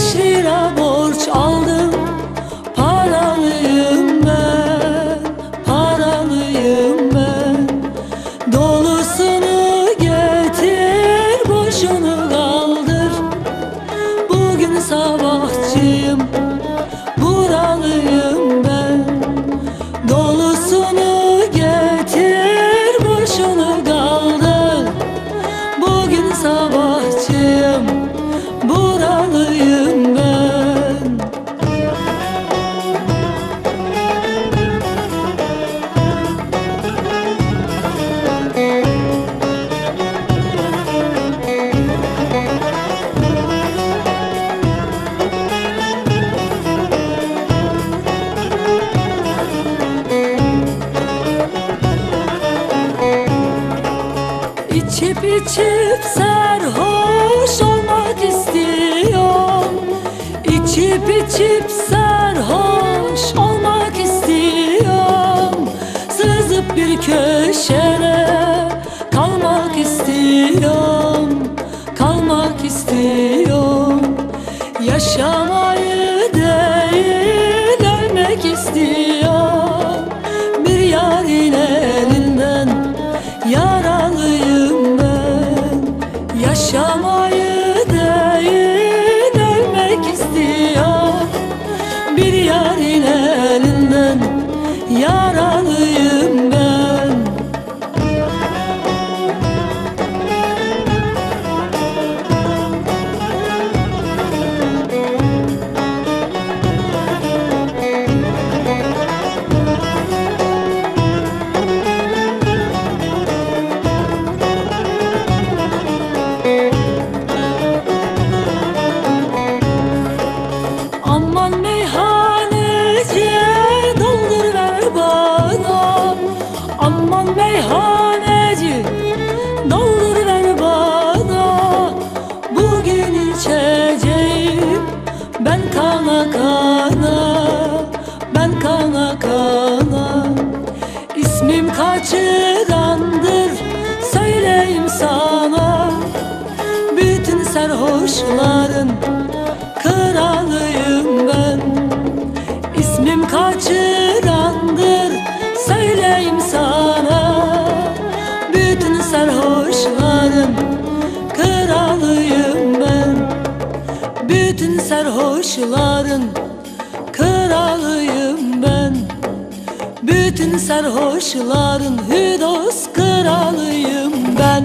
Shira. İçip sarhoş olmak istiyorum. İçip içip sarhoş olmak istiyorum. Sızıp bir köşede yeah. Kana Ben kana kana. İsmim kaçırandır söyleyeyim sana. Bütün sarhoşların kralıyım ben. İsmim kaçırandır sarhoşların kralıyım ben. Bütün sarhoşların hüdos kralıyım ben